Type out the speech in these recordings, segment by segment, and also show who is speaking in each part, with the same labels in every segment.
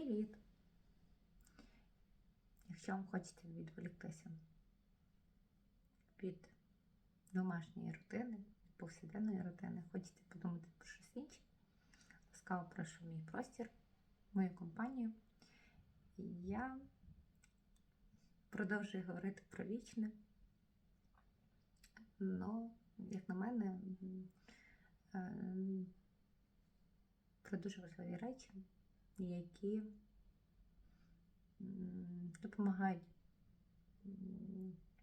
Speaker 1: Привіт! Якщо вам хочеться відволіктися від домашньої рутини, повсякденної рутини, хочете подумати про щось інше, ласкаво прошу мій простір, мою компанію. І я продовжую говорити про вічне. Ну, як на мене, е, про дуже важливі речі, які допомагають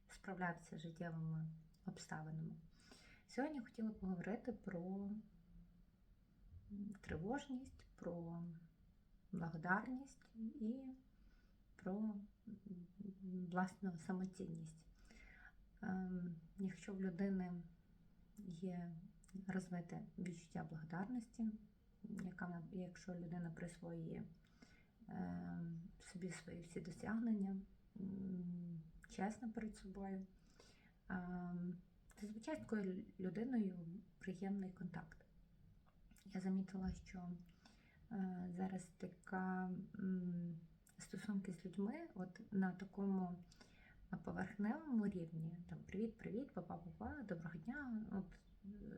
Speaker 1: справлятися з життєвими обставинами. Сьогодні хотіла поговорити про тривожність, про благодарність і про власну самоцінність. Ем, Якщо в людини є розвите відчуття благодарності, якщо людина присвоює е, собі свої всі досягнення, чесно перед собою, е, зазвичай з такою людиною приємний контакт. Я замітила, що е, зараз така стосунки з людьми, от на такому поверхневому рівні, там привіт-привіт, папа-папа, доброго дня. От, е,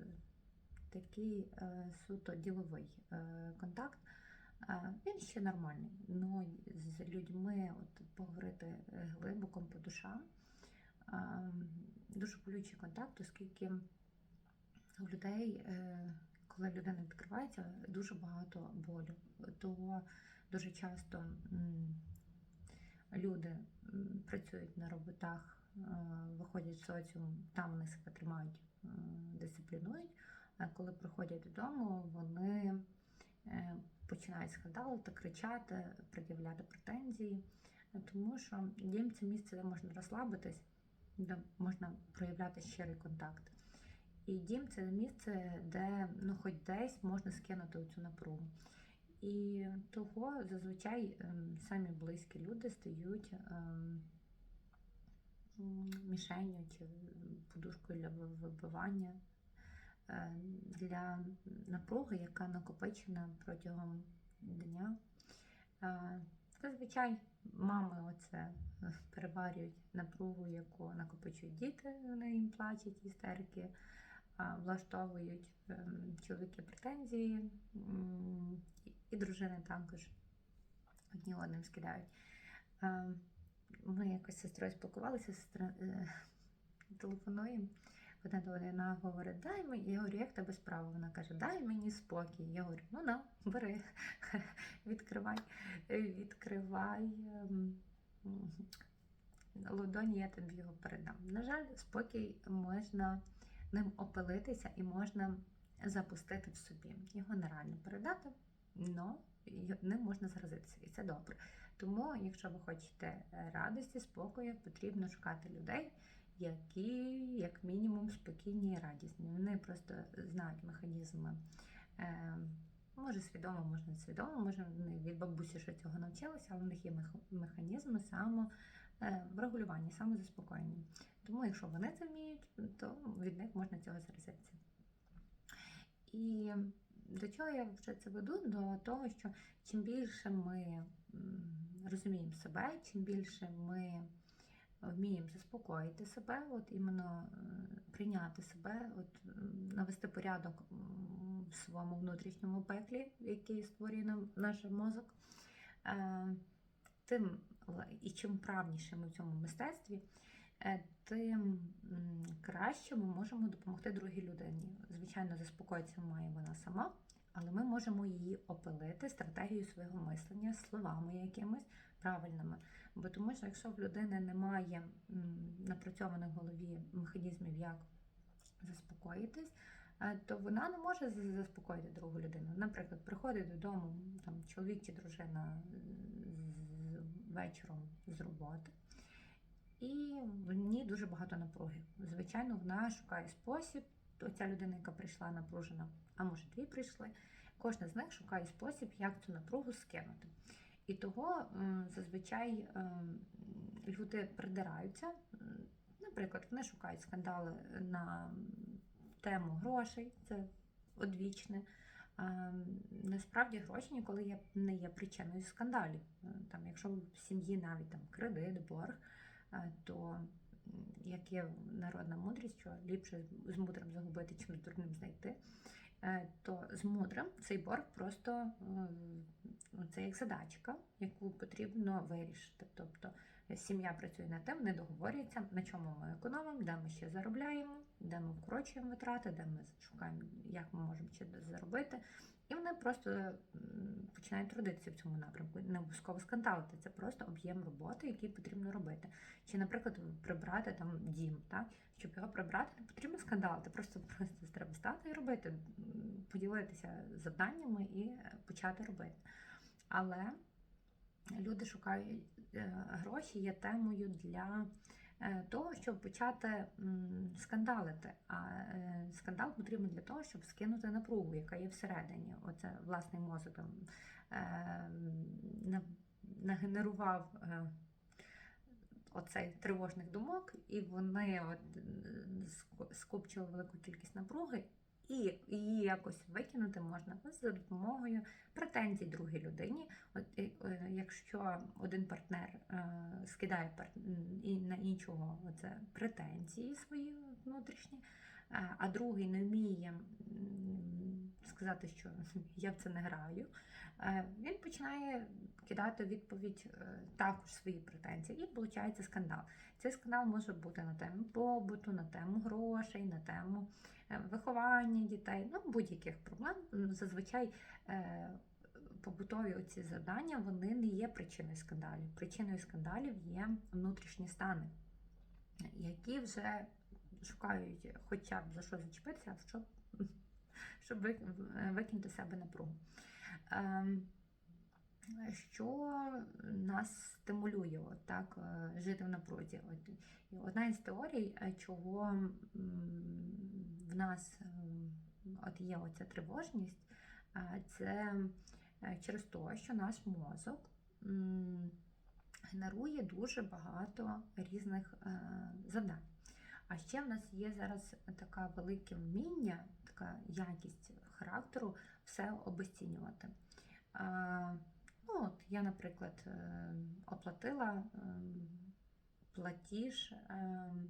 Speaker 1: такий е, суто діловий е, контакт. Він ще нормальний. Ну з людьми от, поговорити е, глибоко по душам. Дуже болючий контакт, оскільки у людей, коли людина відкривається, дуже багато болю. Того дуже часто люди працюють на роботах, виходять в соціум, там вони себе тримають, дисциплінують. А коли приходять додому, вони е, починають скандалити, кричати, пред'являти претензії, е, тому що дім це місце, де можна розслабитись, де можна проявляти щирий контакт. І дім це місце, де ну, хоч десь можна скинути цю напругу. І того зазвичай ем, самі близькі люди стають мішенню чи подушкою для вибивання е, для напруги, яка накопичена протягом дня. Е, Зазвичай мами оце е, переварюють напругу, яку накопичують діти, вони їм плачуть істерики, влаштовують чоловіки претензії, і- дружини також одні одним скидають. Е, Ми якось з сестрою спілкувалися, сестра е, телефонуємо. Одна до говорить, дай мені. Я говорю, як тебе справа? Вона каже, дай мені спокій. Я говорю, ну на, бери, відкривай, відкривай ем, я тобі його передам. На жаль, спокій можна ним опилитися і можна запустити в собі. Його нереально передати, але ним можна заразитися, і це добре. Тому, якщо ви хочете радості, спокою, потрібно шукати людей, які, як мінімум, спокійні і радісні. Вони просто знають механізми. Е, Може, свідомо, може не свідомо, може вони від бабусі що цього навчилися, але в них є механізми само е, самозаспокоєння. Тому, якщо вони це вміють, то від них можна цього заразитися. І до чого я вже це веду? До того, що чим більше ми розуміємо себе, чим більше ми вміємо заспокоїти себе, от іменно е, прийняти себе, от навести порядок в своєму внутрішньому пеклі, який створює нам наш мозок, е, тим і чим правніше ми в цьому мистецтві, е, тим краще ми можемо допомогти другій людині. Звичайно, заспокоїтися має вона сама. Але ми можемо її опилити стратегією свого мислення, словами якимись правильними. Бо тому що якщо в людини немає напрацьованих в голові механізмів, як заспокоїтись, е, то вона не може заспокоїти другу людину. Наприклад, приходить додому там, чоловік чи дружина з- вечором з роботи, і в ній дуже багато напруги. Звичайно, вона шукає спосіб. Оця людина, яка прийшла напружена, а може дві прийшли, кожна з них шукає спосіб, як цю напругу скинути. І того зазвичай ем, люди придираються. Наприклад, вони шукають скандали на тему грошей, це одвічне. е, насправді гроші ніколи не є причиною скандалів. Е, Там, якщо в сім'ї навіть там кредит, борг, е, то як є народна мудрість, що ліпше з мудрим загубити, чим з дурним знайти, то з мудрим цей борг просто е, це як задачка, яку потрібно вирішити. Тобто е, сім'я працює над тим, не договорюється, на чому ми економимо, де ми ще заробляємо, де ми вкорочуємо витрати, де ми шукаємо, як ми можемо ще заробити. І вони просто починають трудитися в цьому напрямку. Не обов'язково скандалити, це просто об'єм роботи, який потрібно робити. Чи, наприклад, прибрати там дім, так? щоб його прибрати, не потрібно скандалити, просто просто треба стати і робити, поділитися завданнями і почати робити. Але люди шукають е, гроші є темою для е, того, щоб почати скандалити. А е, скандал потрібен для того, щоб скинути напругу, яка є всередині. Оце власний мозок там нагенерував. Оцей тривожних думок, і вони от скупчили велику кількість напруги, і її якось викинути можна за допомогою претензій другій людині. От е, е, якщо один партнер е, скидає на іншого оце претензії свої внутрішні, а другий не вміє сказати, що я в це не граю, е, він починає кидати відповідь е, також свої претензії, і виходить скандал. Цей скандал може бути на тему побуту, на тему грошей, на тему е, виховання дітей, ну будь-яких проблем. Зазвичай е, побутові оці завдання вони не є причиною скандалів. Причиною скандалів є внутрішні стани, які вже шукають хоча б за що зачепитися, а щоб, щоб викинути себе напругу. Ем, Що нас стимулює от так, е, жити в напрузі? От, одна із теорій, е, чого в нас ем, от є оця тривожність, е, це е, через те, що наш мозок генерує дуже багато різних е, завдань. А ще в нас є зараз таке велике вміння, така якість характеру все обесцінювати. Е, Ну, от я, наприклад, е, оплатила ем, платіж ем,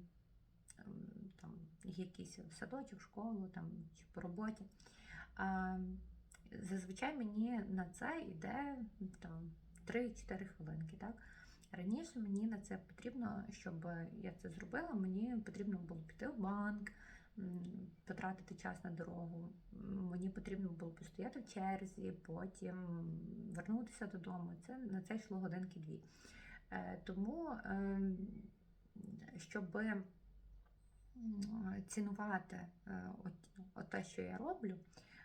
Speaker 1: там, якийсь садочок, школу там, чи по роботі. Зазвичай мені на це йде там, 3-4 хвилинки. Так? Раніше мені на це потрібно, щоб я це зробила, мені потрібно було піти в банк, потратити час на дорогу. Мені потрібно було постояти в черзі, потім вернутися додому. Це на це йшло годинки-дві. Е, Тому, ем, щоб цінувати е, от, от те, що я роблю,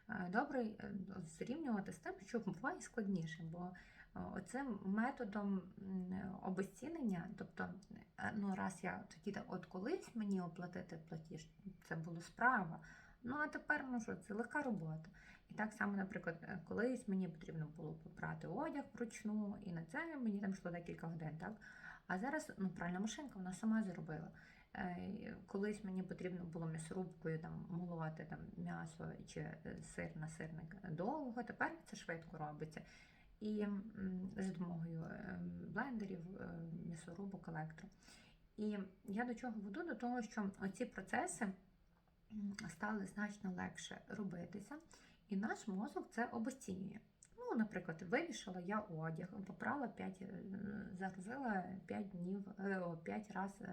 Speaker 1: е, добре е, зрівнювати з тим, що буває складніше, бо е, оцим методом м, обезцінення, тобто, е, ну раз я тоді от колись мені оплатити платіж, це була справа. Ну а тепер що, це легка робота. І так само, наприклад, е, колись мені потрібно було попрати одяг вручну, і на це мені там йшло декілька годин, так? А зараз ну, пральна машинка, вона сама зробила. Е, Колись мені потрібно було м'ясорубкою там молоти там, м'ясо чи сир на сирник довго, тепер це швидко робиться. І за допомогою е, блендерів, е, м'ясорубок, електро. І я до чого веду? До того, що оці процеси стали значно легше робитися, і наш мозок це обесцінює. Ну, наприклад, вивішала я одяг, попрала 5, загрузила 5 днів, 5 разів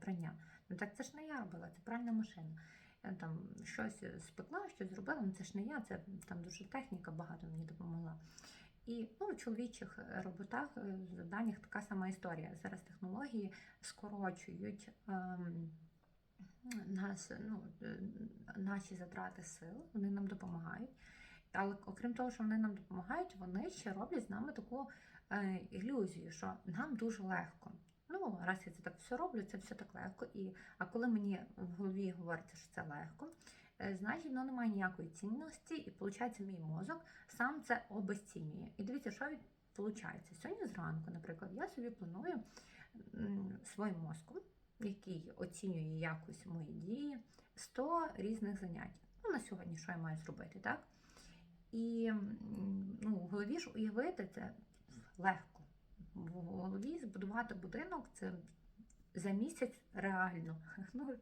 Speaker 1: прання. Ну так це ж не я робила, це пральна машина. Я там щось спекла, щось зробила, ну це ж не я, це там дуже техніка багато мені допомогла. І ну, в чоловічих роботах, е, завданнях така сама історія. Зараз технології скорочують. Ем, нас, ну, е, наші затрати сил, вони нам допомагають. Але окрім того, що вони нам допомагають, вони ще роблять з нами таку е, ілюзію, що нам дуже легко. Ну, раз я це так все роблю, це все так легко. І, а коли мені в голові говориться, що це легко, е, значить воно не має ніякої цінності, і виходить, мій мозок сам це обесцінює. І дивіться, що відбувається. Сьогодні зранку, наприклад, я собі планую своїм мозком, який оцінює якось мої дії, 100 різних занять. Ну, на сьогодні що я маю зробити, так? І ну, в голові ж уявити це легко. В голові збудувати будинок це за місяць реально. Ну,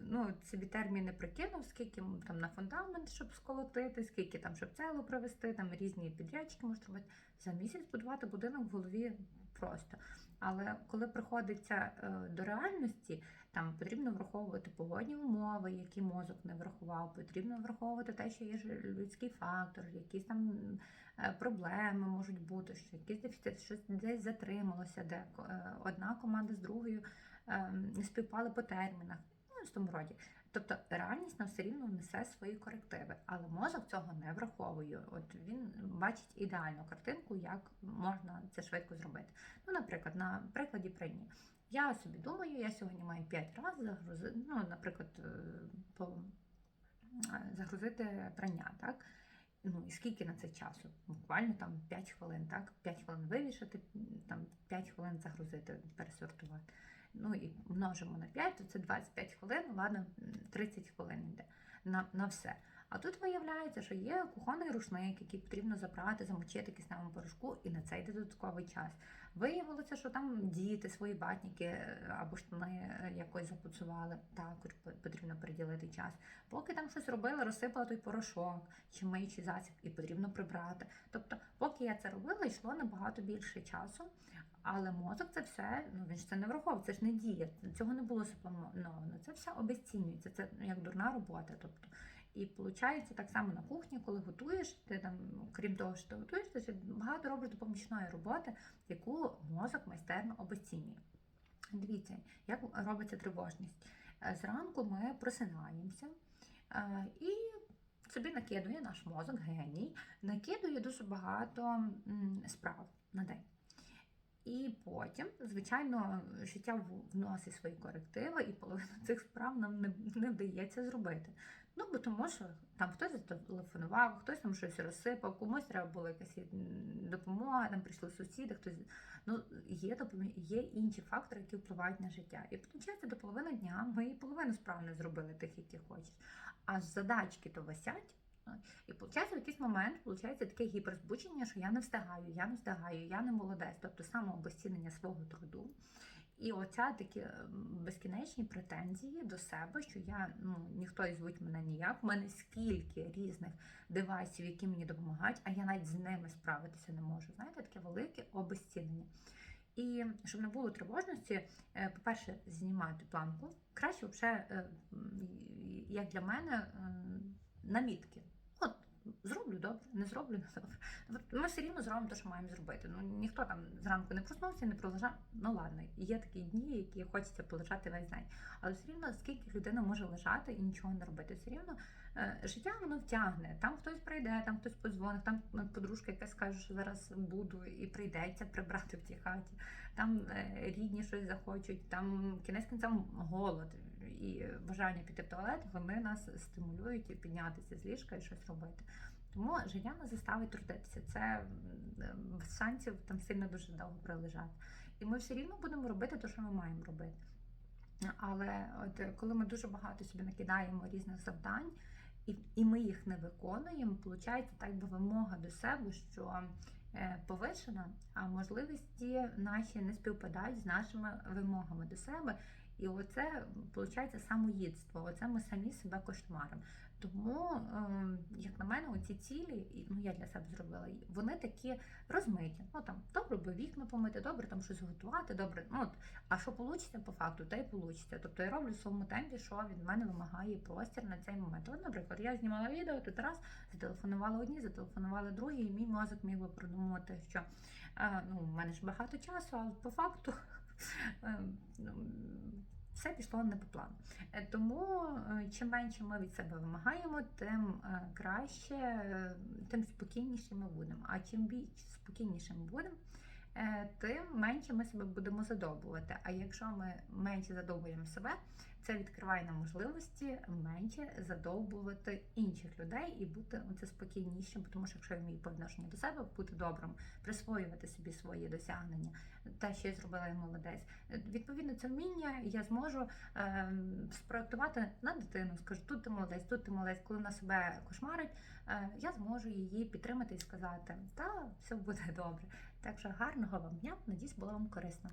Speaker 1: ну собі терміни прикинув, скільки там на фундамент, щоб сколотити, скільки там, щоб целу провести, там різні підрядчики можуть робити. За місяць будувати будинок в голові просто. Але коли приходиться е, до реальності, там потрібно враховувати погодні умови, які мозок не врахував, потрібно враховувати те, що є людський фактор, якісь там е, проблеми можуть бути, що якийсь дефіцит, щось десь затрималося, де е, одна команда з другою е, не співпали по термінах. Ну, в тому роді. Тобто реальність нам все рівно несе свої корективи, але мозок цього не враховує. От він бачить ідеальну картинку, як можна це швидко зробити. Ну, наприклад, на прикладі пральні. Я собі думаю, я сьогодні маю 5 разів загрузити, ну, наприклад, е, по, е, загрузити прання, так? Ну і скільки на це часу? Буквально там 5 хвилин, так? 5 хвилин вивішати, там 5 хвилин загрузити, пересортувати. Ну і множимо на 5, то це 25 хвилин, ладно, м, 30 хвилин йде на, на все. А тут виявляється, що є кухонний рушник, який потрібно забрати, замочити кисневому порошку, і на це йде додатковий час. Виявилося, що там діти свої батніки е, або штани е, якось запуцували, також потрібно приділити час. Поки там щось робила, розсипала той порошок чи миючий засіб, і потрібно прибрати. Тобто, поки я це робила, йшло набагато більше часу. Але мозок це все, ну він ж це не враховував, це ж не діє. Цього не було заплановано. Це все обесцінюється. Це ну, як дурна робота. Тобто, і виходить так само на кухні, коли готуєш, ти там, ну, крім того, що ти готуєш, ти багато робиш допомічної роботи, яку мозок майстерно обесцінює. Дивіться, як робиться тривожність. Е, Зранку ми просинаємося е, і собі накидує наш мозок, геній, накидує дуже багато справ на день. І потім, звичайно, життя вносить свої корективи, і половину цих справ нам не, не вдається зробити. Ну, бо тому що там хтось зателефонував, хтось там щось розсипав, комусь треба була якась допомога, там прийшли сусіди, хтось. Ну, є, є інші фактори, які впливають на життя. І виходить, до половини дня ми і половину справ не зробили тих, які хочеш. А задачки то висять. І виходить, в якийсь момент виходить таке гіперзбудження, що я не встигаю, я не встигаю, я не молодець, тобто самообезцінення свого труду. І оця такі ем, безкінечні претензії до себе, що я ну ніхто і звуть мене ніяк. У мене скільки різних девайсів, які мені допомагають, а я навіть з ними справитися не можу. Знаєте, таке велике обезцінення. І щоб не було тривожності, е, по-перше, знімати планку. Краще, взагалі, як для мене, е, намітки. Зроблю добре, не зроблю не добре. Ми все рівно зробимо те, що маємо зробити. Ну ніхто там зранку не проснувся, не пролежав. Ну ладно, є такі дні, які хочеться полежати весь день. Але все рівно скільки людина може лежати і нічого не робити. Все рівно е, життя воно втягне. Там хтось прийде, там хтось подзвонить, там ну, подружка, яка скаже, що зараз буду, і прийдеться прибрати в тій хаті. Там е, рідні щось захочуть, там кінець кінцем голод і бажання піти в туалет, вони нас стимулюють піднятися з ліжка і щось робити. Тому життя нас заставить трудитися. Це шансів там сильно дуже довго пролежати. І ми все рівно будемо робити те, що ми маємо робити. Але от коли ми дуже багато собі накидаємо різних завдань, і, і ми їх не виконуємо, виходить так би вимога до себе, що е, повишена, а можливості наші не співпадають з нашими вимогами до себе. І оце виходить самоїдство. Оце ми самі себе кошмаримо. Тому, е, як на мене, оці цілі, ну я для себе зробила, вони такі розмиті. Ну там добре би вікна помити, добре там щось готувати, добре. Ну от, а що вийде по факту, те й вийде. Тобто я роблю в своєму темпі, що від мене вимагає простір на цей момент. От, наприклад, я знімала відео, тут раз зателефонувала одні, зателефонували другі, і мій мозок міг би продумувати, що е, ну, в мене ж багато часу, а по факту. все пішло не по плану. Е, Тому е, чим менше ми від себе вимагаємо, тим е, краще, тим спокійніше ми будемо. А чим більш спокійніше ми будемо, тим менше ми себе будемо задовбувати. А якщо ми менше задовбуємо себе, це відкриває нам можливості менше задовбувати інших людей і бути оце спокійнішим, тому що якщо я вмію по відношенню до себе бути добрим, присвоювати собі свої досягнення, те, що я зробила, молодець. Е, Відповідно, це вміння я зможу ем, спроектувати на дитину. Скажу, тут ти молодець, тут ти молодець. Коли вона себе кошмарить, е, я зможу її підтримати і сказати, та все буде добре. Так що гарного вам дня, надіюсь, була вам корисна.